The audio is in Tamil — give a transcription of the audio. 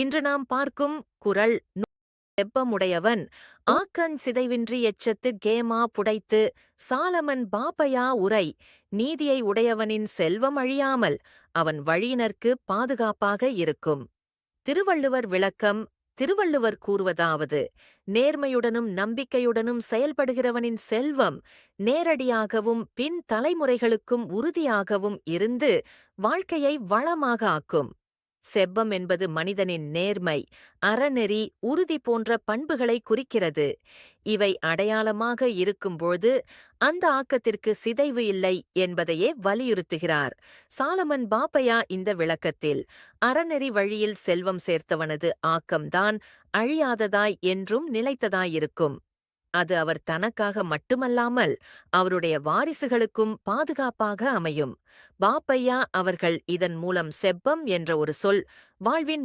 இன்று நாம் பார்க்கும் குரல் வெப்பமுடையவன். ஆக்கன் ஆக்கஞ் சிதைவின்றி எச்சத்து கேமா புடைத்து சாலமன் பாபையா உரை. நீதியை உடையவனின் செல்வம் அழியாமல் அவன் வழியினர்க்கு பாதுகாப்பாக இருக்கும். திருவள்ளுவர் விளக்கம் திருவள்ளுவர் கூறுவதாவது. நேர்மையுடனும் நம்பிக்கையுடனும் செயல்படுகிறவனின் செல்வம் நேரடியாகவும் பின் தலைமுறைகளுக்கும் உறுதியாகவும் இருந்து வாழ்க்கையை வளமாக ஆக்கும். செவ்வம் என்பது மனிதனின் நேர்மை அறநெறி உறுதி போன்ற பண்புகளை குறிக்கிறது. இவை அடையாளமாக இருக்கும்போது அந்த ஆக்கத்திற்கு சிதைவு இல்லை என்பதையே வலியுறுத்துகிறார். சாலமன் பாப்பையா இந்த விளக்கத்தில் அறநெறி வழியில் செல்வம் சேர்த்தவனது ஆக்கம்தான் அழியாததாய் என்றும் நிலைத்ததாயிருக்கும். அது அவர் தனக்காக மட்டுமல்லாமல் அவருடைய வாரிசுகளுக்கும் பாதுகாப்பாக அமையும். பாப்பையா அவர்கள் இதன் மூலம் செப்பம் என்ற ஒரு சொல் வாழ்வின்